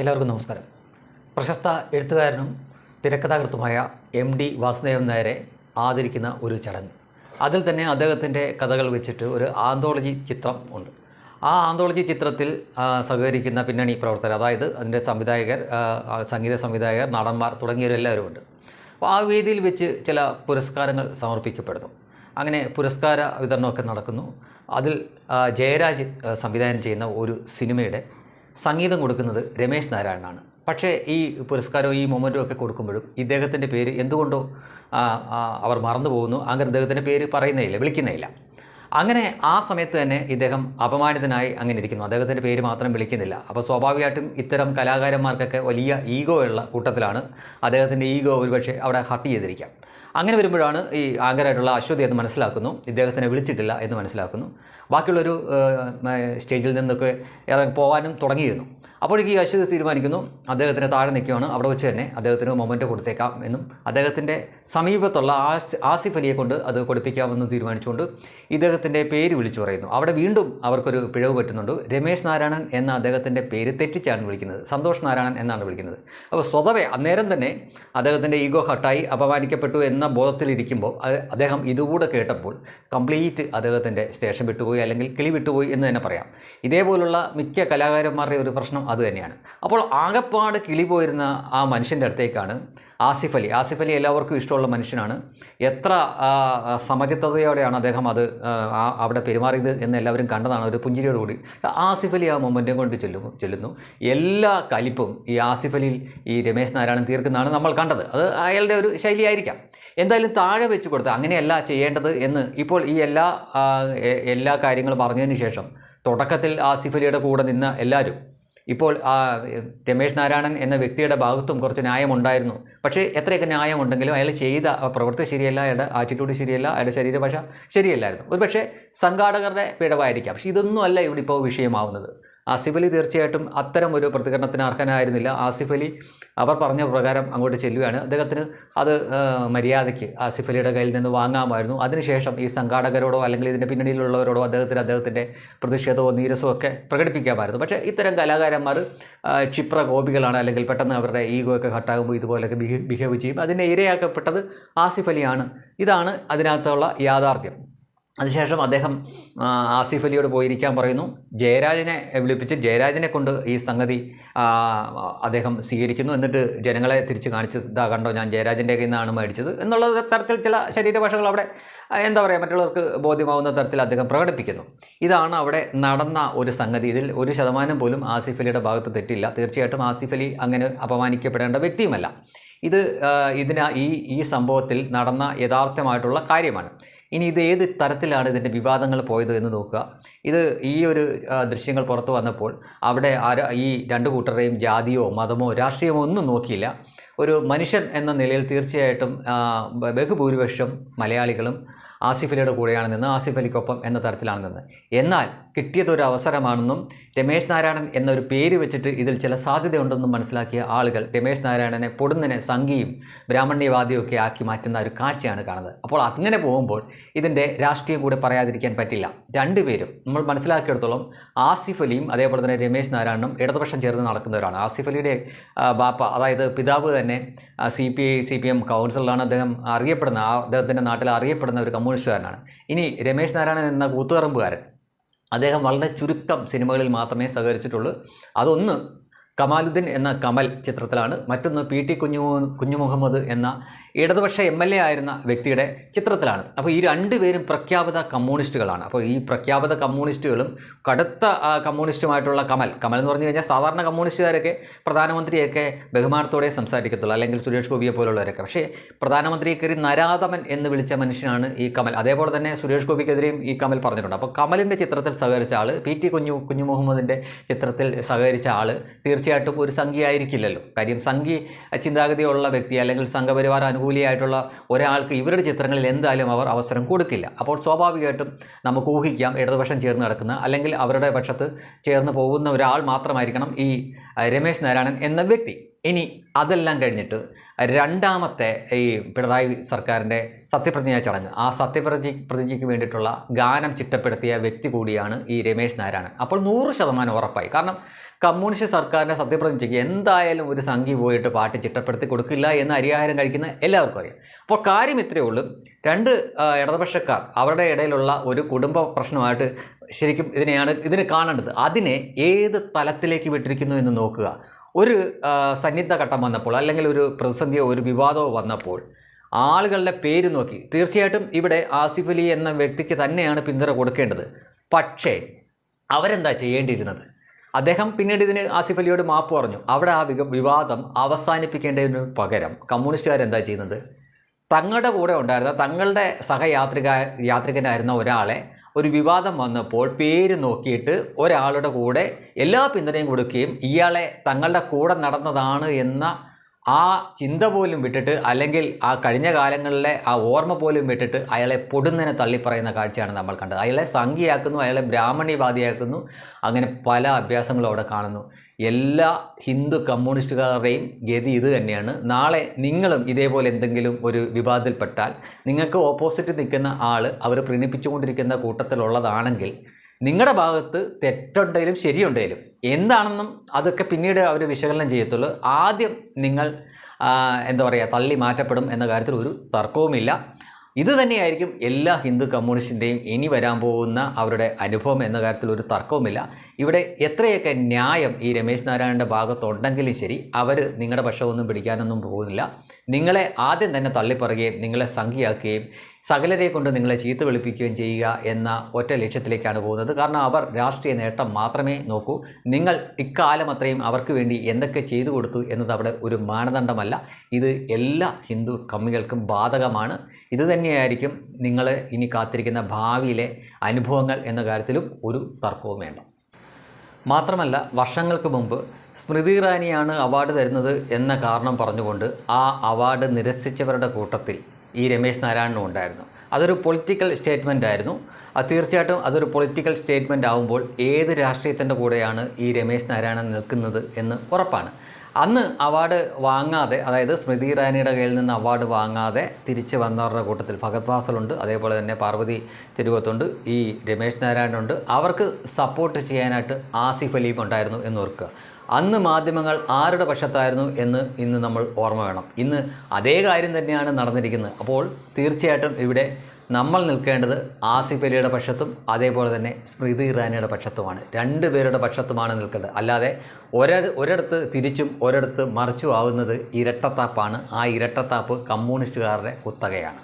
എല്ലാവർക്കും നമസ്കാരം. പ്രശസ്ത എഴുത്തുകാരനും തിരക്കഥാകൃത്തുമായ എം ഡി വാസുദേവൻ നായരെ ആദരിക്കുന്ന ഒരു ചടങ്ങ്. അതിൽ തന്നെ അദ്ദേഹത്തിന്റെ കഥകൾ വെച്ചിട്ട് ഒരു ആന്തോളജി ചിത്രം ഉണ്ട്. ആ ആന്തോളജി ചിത്രത്തിൽ സഹകരിക്കുന്ന പിന്നണി പ്രവർത്തകർ അതായത് അതിന്റെ സംവിധായകർ സംഗീത സംവിധായകർ നടന്മാർ തുടങ്ങിയവരെല്ലാവരും ഉണ്ട്. അപ്പോൾ ആ വേദിയിൽ വെച്ച് ചില പുരസ്കാരങ്ങൾ സമർപ്പിക്കപ്പെടുന്നു. അങ്ങനെ പുരസ്കാര വിതരണമൊക്കെ നടക്കുന്നു. അതിൽ ജയരാജ് സംവിധാനം ചെയ്യുന്ന ഒരു സിനിമയുടെ സംഗീതം കൊടുക്കുന്നത് രമേശ് നാരായണനാണ്. പക്ഷേ ഈ പുരസ്കാരവും ഈ മൊമെന്റും ഒക്കെ കൊടുക്കുമ്പോഴും ഇദ്ദേഹത്തിന്റെ പേര് എന്തുകൊണ്ടോ അവർ മറന്നു പോകുന്നു. അങ്ങനെ ഇദ്ദേഹത്തിന്റെ പേര് പറയുന്നേയില്ല വിളിക്കുന്നേയില്ല. അങ്ങനെ ആ സമയത്ത് തന്നെ ഇദ്ദേഹം അപമാനിതനായി അങ്ങനെ ഇരിക്കുന്നു. അദ്ദേഹത്തിന്റെ പേര് മാത്രം വിളിക്കുന്നില്ല. അപ്പോൾ സ്വാഭാവികമായിട്ടും ഇത്തരം കലാകാരന്മാർക്കൊക്കെ വലിയ ഈഗോ ഉള്ള കൂട്ടത്തിലാണ് അദ്ദേഹത്തിന്റെ ഈഗോ ഒരുപക്ഷെ അവിടെ ഹർട്ട് ചെയ്തിരിക്കാം. അങ്ങനെ വരുമ്പോഴാണ് ഈ ആങ്കറായിട്ടുള്ള അശ്വതി എന്ന് മനസ്സിലാക്കുന്നു. ഇദ്ദേഹത്തിനെ വിളിച്ചിട്ടില്ല എന്ന് മനസ്സിലാക്കുന്നു. ബാക്കിയുള്ളൊരു സ്റ്റേജിൽ നിന്നൊക്കെ ഇറങ്ങി പോകാനും തുടങ്ങിയിരുന്നു. അപ്പോഴേക്ക് അശ്വതി തീരുമാനിക്കുന്നു. അദ്ദേഹത്തിന് താഴെ നിൽക്കുകയാണ്. അവിടെ വെച്ച് തന്നെ അദ്ദേഹത്തിന് മൊമെന്റ് കൊടുത്തേക്കാം എന്നും അദ്ദേഹത്തിന്റെ സമീപത്തുള്ള ആസ് ആസിഫ് അലിയെ കൊണ്ട് അത് കൊടുപ്പിക്കാമെന്നും തീരുമാനിച്ചുകൊണ്ട് ഇദ്ദേഹത്തിന്റെ പേര് വിളിച്ചു പറയുന്നു. അവിടെ വീണ്ടും അവർക്കൊരു പിഴവ് പറ്റുന്നുണ്ട്. രമേശ് നാരായണൻ എന്ന അദ്ദേഹത്തിന്റെ പേര് തെറ്റിച്ചാണ് വിളിക്കുന്നത്. സന്തോഷ് നാരായണൻ എന്നാണ് വിളിക്കുന്നത്. അപ്പോൾ സ്വതവേ അന്നേരം തന്നെ അദ്ദേഹത്തിന്റെ ഈഗോ ഹട്ടായി അപമാനിക്കപ്പെട്ടു എന്ന ബോധത്തിലിരിക്കുമ്പോൾ അദ്ദേഹം ഇതുകൂടെ കേട്ടപ്പോൾ കംപ്ലീറ്റ് അദ്ദേഹത്തിന്റെ സ്റ്റേഷൻ വിട്ടുപോയി അല്ലെങ്കിൽ കിളി വിട്ടുപോയി എന്ന് തന്നെ പറയാം. ഇതേപോലുള്ള മിക്ക കലാകാരന്മാരുടെ ഒരു പ്രശ്നം അത് തന്നെയാണ് അപ്പോൾ ആകപ്പാട് കിളി പോയിരുന്ന ആ മനുഷ്യന്റെ അടുത്തേക്കാണ് ആസിഫ് അലി. ആസിഫ് അലി എല്ലാവർക്കും ഇഷ്ടമുള്ള മനുഷ്യനാണ്. എത്ര സമചിത്തതയോടെയാണ് അദ്ദേഹം അത് അവിടെ പെരുമാറിയത് എന്ന് എല്ലാവരും കണ്ടതാണ് ഒരു പുഞ്ചിരിയോടുകൂടി ആസിഫ് അലി ആ മൊമെന്റും കൊണ്ട് ചെല്ലും ചെല്ലുന്നു. എല്ലാ കലിപ്പും ഈ ആസിഫ് അലിയിൽ ഈ രമേശ് നാരായണൻ തീർക്കുന്നതാണ് നമ്മൾ കണ്ടത്. അത് അയാളുടെ ഒരു ശൈലിയായിരിക്കാം. എന്തായാലും താഴെ വെച്ച് കൊടുത്ത് അങ്ങനെയല്ല ചെയ്യേണ്ടത് എന്ന് ഇപ്പോൾ ഈ എല്ലാ എല്ലാ കാര്യങ്ങളും പറഞ്ഞതിന് ശേഷം തുടക്കത്തിൽ ആസിഫ് അലിയുടെ കൂടെ നിന്ന എല്ലാവരും ഇപ്പോൾ ആ രമേശ് നാരായണൻ എന്ന വ്യക്തിയുടെ ഭാഗത്തും കുറച്ച് ന്യായമുണ്ടായിരുന്നു. പക്ഷേ എത്രയൊക്കെ ന്യായമുണ്ടെങ്കിലും അയാൾ ചെയ്ത പ്രവൃത്തി ശരിയല്ല അയാളുടെ ആറ്റിറ്റ്യൂഡ് ശരിയല്ല അയാളുടെ ശരീരഭാഷ ശരിയല്ലായിരുന്നു. ഒരു പക്ഷേ സംഘാടകരുടെ പിഴവായിരിക്കാം. പക്ഷേ ഇതൊന്നും അല്ല ഇവിടെ ഇപ്പോൾ വിഷയമാവുന്നത്. ആസിഫ് അലി തീർച്ചയായിട്ടും അത്തരം ഒരു പ്രതികരണത്തിന് അർഹനായിരുന്നില്ല. ആസിഫ് അലി അവർ പറഞ്ഞ പ്രകാരം അങ്ങോട്ട് ചെല്ലുകയാണ്. അദ്ദേഹത്തിന് അത് മര്യാദയ്ക്ക് ആസിഫ് അലിയുടെ കയ്യിൽ നിന്ന് വാങ്ങാമായിരുന്നു. അതിനുശേഷം ഈ സംഘാടകരോടോ അല്ലെങ്കിൽ ഇതിന്റെ പിന്നണിയിലുള്ളവരോടോ അദ്ദേഹത്തിന് അദ്ദേഹത്തിന്റെ പ്രതിഷേധമോ നീരസമോ ഒക്കെ പ്രകടിപ്പിക്കാമായിരുന്നു. പക്ഷേ ഇത്തരം കലാകാരന്മാർ ക്ഷിപ്ര കോപികളാണ് അല്ലെങ്കിൽ പെട്ടെന്ന് അവരുടെ ഈഗോ ഒക്കെ ഹട്ടാകുമ്പോൾ ഇതുപോലെയൊക്കെ ബിഹേവ് ചെയ്യും. അതിനെ ഇരയാക്കപ്പെട്ടത് ആസിഫ് അലിയാണ്. ഇതാണ് അതിനകത്തുള്ള യാഥാർത്ഥ്യം. അതിനുശേഷം അദ്ദേഹം ആസിഫ് അലിയോട് പോയിരിക്കാൻ പറയുന്നു. ജയരാജനെ വിളിപ്പിച്ച് ജയരാജനെ കൊണ്ട് ഈ സംഗതി അദ്ദേഹം സ്വീകരിക്കുന്നു. എന്നിട്ട് ജനങ്ങളെ തിരിച്ച് കാണിച്ച് ഇതാ കണ്ടോ ഞാൻ ജയരാജന്റെ കയ്യിൽ നിന്നാണ് മേടിച്ചത് എന്നുള്ള തരത്തിൽ ചില ശരീരഭാഷകൾ അവിടെ എന്താ പറയുക മറ്റുള്ളവർക്ക് ബോധ്യമാവുന്ന തരത്തിൽ അദ്ദേഹം പ്രകടിപ്പിക്കുന്നു. ഇതാണ് അവിടെ നടന്ന ഒരു സംഗതി. ഇതിൽ ഒരു ശതമാനം പോലും ആസിഫ് അലിയുടെ ഭാഗത്ത് തെറ്റില്ല. തീർച്ചയായിട്ടും ആസിഫ് അലി അങ്ങനെ അപമാനിക്കപ്പെടേണ്ട വ്യക്തിയുമല്ല. ഇത് ഇതിന് ഈ ഈ സംഭവത്തിൽ നടന്ന യഥാർത്ഥമായിട്ടുള്ള കാര്യമാണ്. ഇനി ഇത് ഏത് തരത്തിലാണ് ഇതിന്റെ വിവാദങ്ങൾ പോയത് എന്ന് നോക്കുക. ഇത് ഈ ഒരു ദൃശ്യങ്ങൾ പുറത്തു വന്നപ്പോൾ അവിടെ ഈ രണ്ട് കൂട്ടരുടെയും ജാതിയോ മതമോ രാഷ്ട്രീയമോ ഒന്നും നോക്കിയില്ല. ഒരു മനുഷ്യൻ എന്ന നിലയിൽ തീർച്ചയായിട്ടും ബഹുഭൂരിപക്ഷം മലയാളികളും ആസിഫ് അലിയുടെ കൂടെയാണ് നിന്ന് ആസിഫ് അലിക്കൊപ്പം എന്ന തരത്തിലാണ് നിന്ന്. എന്നാൽ കിട്ടിയതൊരു അവസരമാണെന്നും രമേശ് നാരായണൻ എന്നൊരു പേര് വെച്ചിട്ട് ഇതിൽ ചില സാധ്യതയുണ്ടെന്നും മനസ്സിലാക്കിയ ആളുകൾ രമേശ് നാരായണനെ പൊടുന്നനെ സംഘിയും ബ്രാഹ്മണ്യവാദിയും ഒക്കെ ആക്കി മാറ്റുന്ന ഒരു കാഴ്ചയാണ് കാണുന്നത്. അപ്പോൾ അങ്ങനെ പോകുമ്പോൾ ഇതിന്റെ രാഷ്ട്രീയം കൂടെ പറയാതിരിക്കാൻ പറ്റില്ല. രണ്ടുപേരും നമ്മൾ മനസ്സിലാക്കിയെടുത്തോളം ആസിഫ് അലിയും അതേപോലെ തന്നെ രമേശ് നാരായണനും ഇടതുപക്ഷം ചേർന്ന് നടക്കുന്നവരാണ്. ആസിഫ് അലിയുടെ ബാപ്പ അതായത് പിതാവ് തന്നെ C P I C P M കൗൺസിലറാണ് അദ്ദേഹം അറിയപ്പെടുന്ന അദ്ദേഹത്തിന്റെ നാട്ടിൽ അറിയപ്പെടുന്ന ഒരു കമ്മ്യൂണിസ്റ്റുകാരനാണ് ഇനി രമേശ് നാരായണൻ എന്ന കൂത്തുപറമ്പുകാരൻ അദ്ദേഹം വളരെ ചുരുക്കം സിനിമകളിൽ മാത്രമേ സഹകരിച്ചിട്ടുള്ളൂ. അതൊന്ന് കമാലുദ്ദീൻ എന്ന കമൽ ചിത്രത്തിലാണ്. മറ്റൊന്ന് പി ടി കുഞ്ഞു കുഞ്ഞു മുഹമ്മദ് എന്ന ഇടതുപക്ഷ എം എൽ എ ആയിരുന്ന വ്യക്തിയുടെ ചിത്രത്തിലാണ്. അപ്പോൾ ഈ രണ്ടുപേരും പ്രഖ്യാപിത കമ്മ്യൂണിസ്റ്റുകളാണ്. അപ്പോൾ ഈ പ്രഖ്യാപിത കമ്മ്യൂണിസ്റ്റുകളും കടുത്ത കമ്മ്യൂണിസ്റ്റുമായിട്ടുള്ള കമൽ കമൽ എന്ന് പറഞ്ഞു കഴിഞ്ഞാൽ സാധാരണ കമ്മ്യൂണിസ്റ്റുകാരൊക്കെ പ്രധാനമന്ത്രിയൊക്കെ ബഹുമാനത്തോടെ സംസാരിക്കത്തുള്ളൂ അല്ലെങ്കിൽ സുരേഷ് ഗോപിയെ പോലുള്ളവരൊക്കെ. പക്ഷേ പ്രധാനമന്ത്രിയെ കയറി നരാധമൻ എന്ന് വിളിച്ച മനുഷ്യനാണ് ഈ കമൽ. അതേപോലെ തന്നെ സുരേഷ് ഗോപിക്കെതിരെയും ഈ കമൽ പറഞ്ഞിട്ടുണ്ട്. അപ്പോൾ കമലിന്റെ ചിത്രത്തിൽ സഹകരിച്ച ആൾ പി ടി കുഞ്ഞു കുഞ്ഞു മുഹമ്മദിന്റെ ചിത്രത്തിൽ സഹകരിച്ച ആൾ തീർച്ചയായിട്ടും ഒരു സംഘിയായിരിക്കില്ലല്ലോ. കാര്യം സംഘി ചിന്താഗതിയുള്ള വ്യക്തി അല്ലെങ്കിൽ സംഘപരിവാർ അനുകൂലിയായിട്ടുള്ള ഒരാൾക്ക് ഇവരുടെ ചിത്രങ്ങളിൽ എന്തായാലും അവർ അവസരം കൊടുക്കില്ല. അപ്പോൾ സ്വാഭാവികമായിട്ടും നമുക്ക് ഊഹിക്കാം ഇടതുപക്ഷം ചേർന്ന് നടക്കുന്ന അല്ലെങ്കിൽ അവരുടെ പക്ഷത്ത് ചേർന്ന് പോകുന്ന ഒരാൾ മാത്രമായിരിക്കണം ഈ രമേശ് നാരായണൻ എന്ന വ്യക്തി. ഇനി അതെല്ലാം കഴിഞ്ഞിട്ട് രണ്ടാമത്തെ ഈ പിണറായി സർക്കാരിന്റെ സത്യപ്രതിജ്ഞ ചടങ്ങ്. ആ സത്യപ്രതി പ്രതിജ്ഞയ്ക്ക് വേണ്ടിയിട്ടുള്ള ഗാനം ചിട്ടപ്പെടുത്തിയ വ്യക്തി കൂടിയാണ് ഈ രമേശ് നാരായണൻ അപ്പോൾ നൂറ് ശതമാനം ഉറപ്പായി. കാരണം കമ്മ്യൂണിസ്റ്റ് സർക്കാരിന്റെ സത്യപ്രതിജ്ഞയ്ക്ക് എന്തായാലും ഒരു സംഖ്യ പോയിട്ട് പാട്ട് ചിട്ടപ്പെടുത്തി കൊടുക്കില്ല എന്ന് അരിയാഹാരം കഴിക്കുന്ന എല്ലാവർക്കും അറിയാം. അപ്പോൾ കാര്യം ഇത്രയേ ഉള്ളൂ. രണ്ട് ഇടതുപക്ഷക്കാർ അവരുടെ ഇടയിലുള്ള ഒരു കുടുംബ പ്രശ്നമായിട്ട് ശരിക്കും ഇതിനെയാണ് ഇതിനെ കാണേണ്ടത്. അതിനെ ഏത് തലത്തിലേക്ക് വിട്ടിരിക്കുന്നു എന്ന് നോക്കുക. ഒരു സന്നിദ്ധ ഘട്ടം വന്നപ്പോൾ അല്ലെങ്കിൽ ഒരു പ്രതിസന്ധിയോ ഒരു വിവാദമോ വന്നപ്പോൾ ആളുകളുടെ പേര് നോക്കി. തീർച്ചയായിട്ടും ഇവിടെ ആസിഫ് അലി എന്ന വ്യക്തിക്ക് തന്നെയാണ് പിന്തുണ കൊടുക്കേണ്ടത്. പക്ഷേ അവരെന്താ ചെയ്യേണ്ടിയിരുന്നത്? അദ്ദേഹം പിന്നീട് ഇതിന് ആസിഫ് അലിയോട് മാപ്പ് പറഞ്ഞു. അവിടെ ആ വിവാദം അവസാനിപ്പിക്കേണ്ടതിന് പകരം കമ്മ്യൂണിസ്റ്റുകാരെന്താ ചെയ്യുന്നത്? തങ്ങളുടെ കൂടെ ഉണ്ടായിരുന്ന തങ്ങളുടെ സഹയാത്രിക യാത്രികനായിരുന്ന ഒരാളെ ഒരു വിവാദം വന്നപ്പോൾ പേര് നോക്കിയിട്ട് ഒരാളുടെ കൂടെ എല്ലാ പിന്തുണയും കൊടുക്കുകയും ഇയാളെ തങ്ങളുടെ കൂടെ നടന്നതാണ് എന്ന ആ ചിന്ത പോലും വിട്ടിട്ട് അല്ലെങ്കിൽ ആ കഴിഞ്ഞ കാലങ്ങളിലെ ആ ഓർമ്മ പോലും വിട്ടിട്ട് അയാളെ പൊടുന്നതിനെ തള്ളിപ്പറയുന്ന കാഴ്ചയാണ് നമ്മൾ കണ്ടത്. അയാളെ സംഖ്യയാക്കുന്നു അയാളെ ബ്രാഹ്മണിവാദിയാക്കുന്നു അങ്ങനെ പല അഭ്യാസങ്ങളും അവിടെ കാണുന്നു. എല്ലാ ഹിന്ദു കമ്മ്യൂണിസ്റ്റുകാരുടെയും ഗതി ഇത് തന്നെയാണ്. നാളെ നിങ്ങളും ഇതേപോലെ എന്തെങ്കിലും ഒരു വിവാദത്തിൽപ്പെട്ടാൽ നിങ്ങൾക്ക് ഓപ്പോസിറ്റ് നിൽക്കുന്ന ആൾ അവർ പ്രീണിപ്പിച്ചുകൊണ്ടിരിക്കുന്ന കൂട്ടത്തിലുള്ളതാണെങ്കിൽ നിങ്ങളുടെ ഭാഗത്ത് തെറ്റുണ്ടെങ്കിലും ശരിയുണ്ടെങ്കിലും എന്താണെന്നും അതൊക്കെ പിന്നീട് അവർ വിശകലനം ചെയ്യത്തുള്ളൂ. ആദ്യം നിങ്ങൾ എന്താ പറയുക തള്ളി മാറ്റപ്പെടും എന്ന കാര്യത്തിൽ ഒരു തർക്കവുമില്ല. ഇത് തന്നെയായിരിക്കും എല്ലാ ഹിന്ദു കമ്മ്യൂണിസ്റ്റിന്റെയും ഇനി വരാൻ പോകുന്ന അവരുടെ അനുഭവം എന്ന കാര്യത്തിൽ ഒരു തർക്കവുമില്ല. ഇവിടെ എത്രയൊക്കെ ന്യായം ഈ രമേശ് നാരായണന്റെ ഭാഗത്തുണ്ടെങ്കിലും ശരി അവർ നിങ്ങളുടെ പക്ഷമൊന്നും പിടിക്കാനൊന്നും പോകുന്നില്ല. നിങ്ങളെ ആദ്യം തന്നെ തള്ളിപ്പറയുകയും നിങ്ങളെ സംഖ്യയാക്കുകയും സകലരെ കൊണ്ട് നിങ്ങളെ ചീത്ത വിളിപ്പിക്കുകയും ചെയ്യുക എന്ന ഒറ്റ ലക്ഷ്യത്തിലേക്കാണ് പോകുന്നത്. കാരണം അവർ രാഷ്ട്രീയ നേട്ടം മാത്രമേ നോക്കൂ. നിങ്ങൾ ഇക്കാലം അത്രയും അവർക്ക് വേണ്ടി എന്തൊക്കെ ചെയ്തു കൊടുത്തു എന്നത് അവിടെ ഒരു മാനദണ്ഡമല്ല. ഇത് എല്ലാ ഹിന്ദു കമ്മികൾക്കും ബാധകമാണ്. ഇതുതന്നെയായിരിക്കും നിങ്ങൾ ഇനി കാത്തിരിക്കുന്ന ഭാവിയിലെ അനുഭവങ്ങൾ എന്ന കാര്യത്തിലും ഒരു തർക്കവും വേണ്ട. മാത്രമല്ല വർഷങ്ങൾക്ക് മുമ്പ് സ്മൃതി ഇറാനിയാണ് അവാർഡ് തരുന്നത് എന്ന കാരണം പറഞ്ഞുകൊണ്ട് ആ അവാർഡ് നിരസിച്ചവരുടെ കൂട്ടത്തിൽ ഈ രമേശ് നാരായണനും ഉണ്ടായിരുന്നു. അതൊരു പൊളിറ്റിക്കൽ സ്റ്റേറ്റ്മെന്റ് ആയിരുന്നു. അത് തീർച്ചയായിട്ടും അതൊരു പൊളിറ്റിക്കൽ സ്റ്റേറ്റ്മെന്റ് ആകുമ്പോൾ ഏത് രാഷ്ട്രീയത്തിന്റെ കൂടെയാണ് ഈ രമേശ് നാരായണൻ നിൽക്കുന്നത് എന്ന് ഉറപ്പാണ്. അന്ന് അവാർഡ് വാങ്ങാതെ അതായത് സ്മൃതി ഇറാനിയുടെ കയ്യിൽ നിന്ന് അവാർഡ് വാങ്ങാതെ തിരിച്ച് വന്നവരുടെ കൂട്ടത്തിൽ ഭഗത് വാസലുണ്ട് അതേപോലെ തന്നെ പാർവതി തിരുവത്തുണ്ട് ഈ രമേശ് നാരായണനുണ്ട്. അവർക്ക് സപ്പോർട്ട് ചെയ്യാനായിട്ട് ആസിഫ് അലീം ഉണ്ടായിരുന്നു എന്ന് ഓർക്കുക. അന്ന് മാധ്യമങ്ങൾ ആരുടെ പക്ഷത്തായിരുന്നു എന്ന് ഇന്ന് നമ്മൾ ഓർമ്മ വേണം. ഇന്ന് അതേ കാര്യം തന്നെയാണ് നടന്നിരിക്കുന്നത്. അപ്പോൾ തീർച്ചയായിട്ടും ഇവിടെ നമ്മൾ നിൽക്കേണ്ടത് ആസിഫ് അലിയുടെ പക്ഷത്തും അതേപോലെ തന്നെ സ്മൃതി ഇറാനിയുടെ പക്ഷത്തുമാണ്. രണ്ട് പേരുടെ പക്ഷത്തുമാണ് നിൽക്കേണ്ടത്. അല്ലാതെ ഒര ഒരിടത്ത് തിരിച്ചും ഒരിടത്ത് മറിച്ചും ആവുന്നത് ഇരട്ടത്താപ്പാണ്. ആ ഇരട്ടത്താപ്പ് കമ്മ്യൂണിസ്റ്റുകാരുടെ കുത്തകയാണ്.